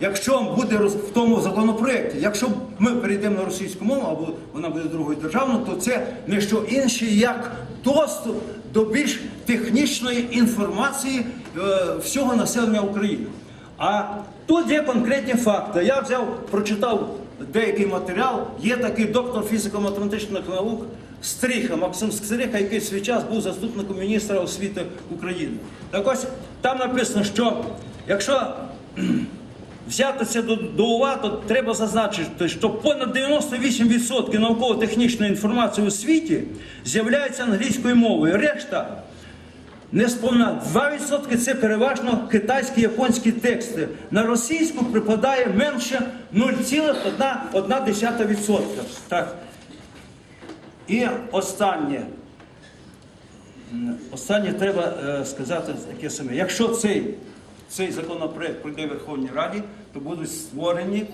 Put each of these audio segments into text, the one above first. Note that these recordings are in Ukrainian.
якщо буде в тому законопроекті, якщо ми перейдемо на російську мову, або вона буде другою державною, то це не що інше, як доступ до більш технічної інформації е, всього населення України. А тут є конкретні факти. Я взяв, прочитав деякий матеріал. Є такий доктор фізико-математичних наук Стріха, Максим Стріха, який в свій час був заступником міністра освіти України. Так ось там написано, що якщо взяти це до, до уваги, то треба зазначити, що понад 98% науково-технічної інформації у світі з'являється англійською мовою. Решта Несповна 2% це переважно китайські японські тексти. На російську припадає менше 0,1%. Так. І останнє. Останнє треба е, сказати таке саме. Якщо цей, цей законопроект пройде в Верховній Раді, то будуть створені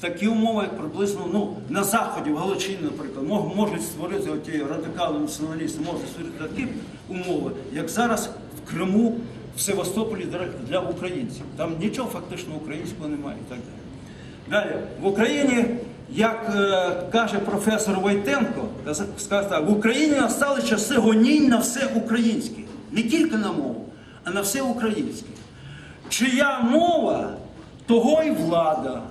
такі умови, як приблизно ну, на Заході, в Галичині, наприклад, можуть створити оті радикали націоналісти, можуть створити такі умови, як зараз в Криму, в Севастополі для, українців. Там нічого фактично українського немає і так далі. Далі, в Україні, як е, каже професор Войтенко, так, в Україні настали часи гонінь на все українське. Не тільки на мову, а на все українське. Чия мова, того й влада.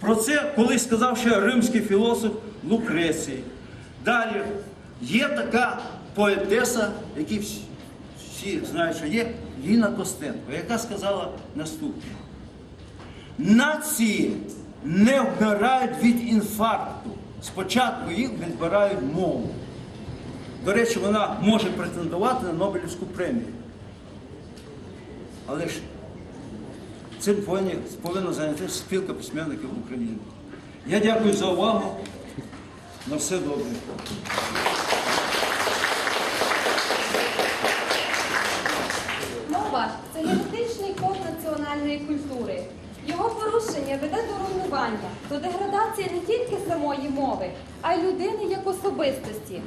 Про це колись сказав ще римський філософ Лукрецій. Далі є така поетеса, які всі, всі знають, що є Ліна Костенко, яка сказала наступне. Нації не вмирають від інфаркту. Спочатку їх відбирають мову. До речі, вона може претендувати на Нобелівську премію. Але ж цим повинна зайнятися спілка письменників України. Я дякую за увагу. На все добре. Мова це генетичний код національної культури. Його порушення веде до руйнування, до деградації не тільки самої мови, а й людини як особистості.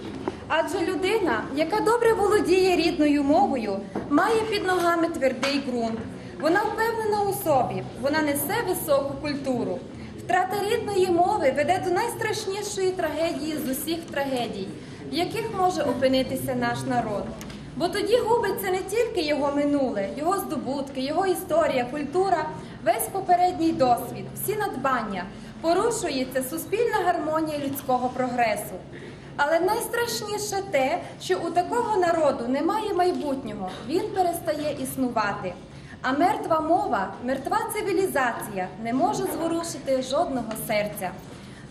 Адже людина, яка добре володіє рідною мовою, має під ногами твердий ґрунт. Вона впевнена у собі, вона несе високу культуру. Втрата рідної мови веде до найстрашнішої трагедії з усіх трагедій, в яких може опинитися наш народ. Бо тоді губиться не тільки його минуле, його здобутки, його історія, культура, весь попередній досвід, всі надбання, порушується суспільна гармонія людського прогресу. Але найстрашніше те, що у такого народу немає майбутнього, він перестає існувати. А мертва мова, мертва цивілізація не може зворушити жодного серця.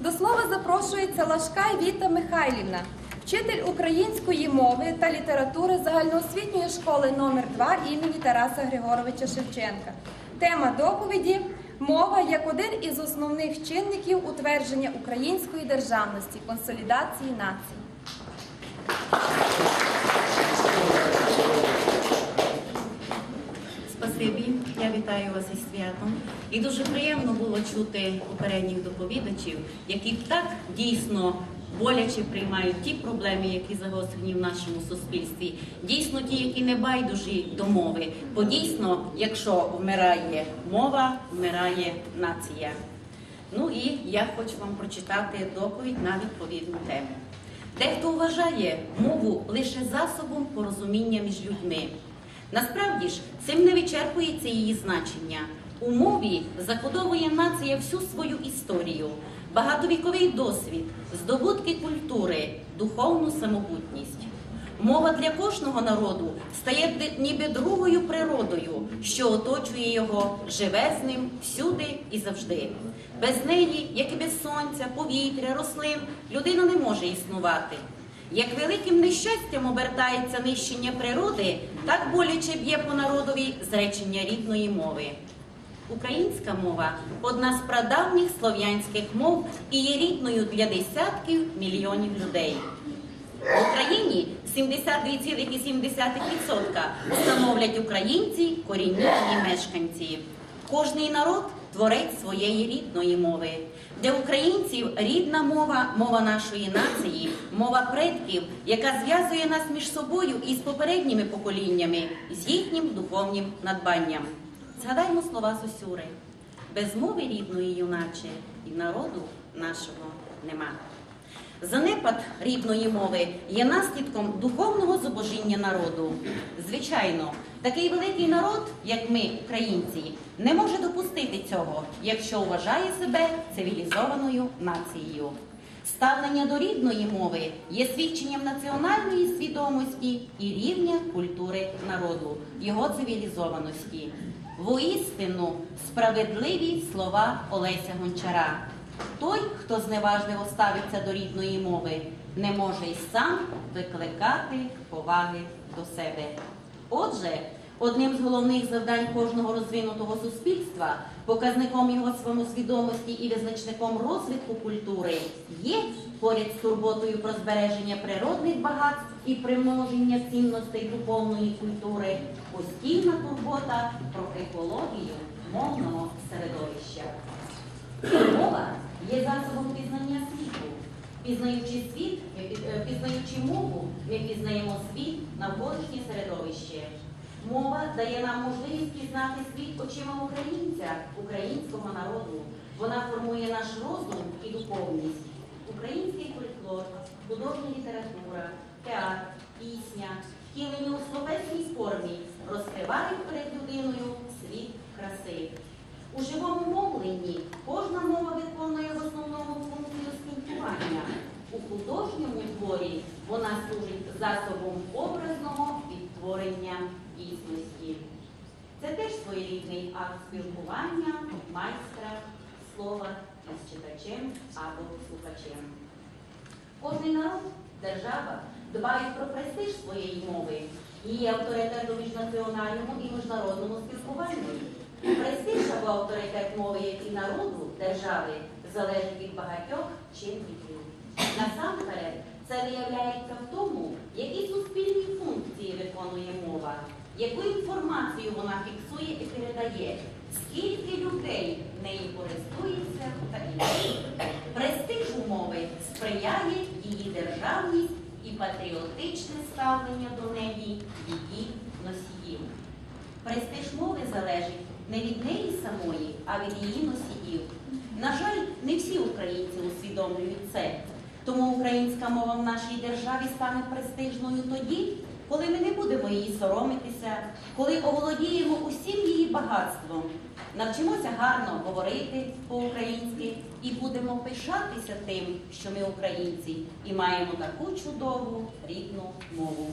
До слова запрошується Лашкай Віта Михайлівна, вчитель української мови та літератури загальноосвітньої школи номер 2 імені Тараса Григоровича Шевченка. Тема доповіді мова як один із основних чинників утвердження української державності, консолідації нації. Спасибі, я вітаю вас із святом. І дуже приємно було чути попередніх доповідачів, які так дійсно боляче приймають ті проблеми, які загострені в нашому суспільстві. Дійсно, ті, які не байдужі до мови. Бо дійсно, якщо вмирає мова, вмирає нація. Ну і я хочу вам прочитати доповідь на відповідну тему. Дехто вважає мову лише засобом порозуміння між людьми. Насправді ж, цим не вичерпується її значення. У мові закодовує нація всю свою історію, багатовіковий досвід, здобутки культури, духовну самобутність. Мова для кожного народу стає ніби другою природою, що оточує його, живе з ним всюди і завжди. Без неї, як і без сонця, повітря, рослин, людина не може існувати. Як великим нещастям обертається нищення природи, так боляче б'є по народові зречення рідної мови. Українська мова одна з прадавніх слов'янських мов і є рідною для десятків мільйонів людей. В Україні 72,7% становлять українці, корінні її мешканці. Кожний народ творець своєї рідної мови. Для українців рідна мова мова нашої нації, мова предків, яка зв'язує нас між собою і з попередніми поколіннями, з їхнім духовнім надбанням. Згадаймо слова Сосюри. Без мови рідної юначе і народу нашого нема. Занепад рідної мови є наслідком духовного зубожіння народу. Звичайно, такий великий народ, як ми, українці, не може допустити цього, якщо вважає себе цивілізованою нацією. Ставлення до рідної мови є свідченням національної свідомості і рівня культури народу, його цивілізованості. Воістину справедливі слова Олеся Гончара. Той, хто зневажливо ставиться до рідної мови, не може й сам викликати поваги до себе. Отже, одним з головних завдань кожного розвинутого суспільства, показником його самосвідомості і визначником розвитку культури є поряд з турботою про збереження природних багатств і примноження цінностей духовної культури, постійна турбота про екологію мовного середовища. Мова є засобом пізнання світу. Пізнаючи світ, е, пізнаючи мову, ми пізнаємо світ навколишнє середовище. Мова дає нам можливість пізнати світ очима українця, українського народу. Вона формує наш розум і духовність. Український фольклор, художня література, театр, пісня, втілені у словесній формі розкривають перед людиною світ краси. У живому мовленні кожна мова виконує в основному функцію спілкування. У художньому творі вона служить засобом образного відтворення дійсності. Це теж своєрідний акт спілкування майстра слова із читачем або слухачем. Кожний народ, держава дбають про престиж своєї мови, її авторитет у міжнаціональному і міжнародному спілкуванні. Престиж або авторитет мови як і народу, держави залежить від багатьох чинників. Насамперед, це виявляється в тому, які суспільні функції виконує яку інформацію вона фіксує і передає, скільки людей нею користується та інше. Престижу мови сприяє її державність і патріотичне ставлення до неї її носіїв. Престиж мови залежить не від неї самої, а від її носіїв. На жаль, не всі українці усвідомлюють це. Тому українська мова в нашій державі стане престижною тоді, коли ми не будемо її соромитися, коли оволодіємо усім її багатством, навчимося гарно говорити по-українськи і будемо пишатися тим, що ми українці, і маємо таку чудову рідну мову.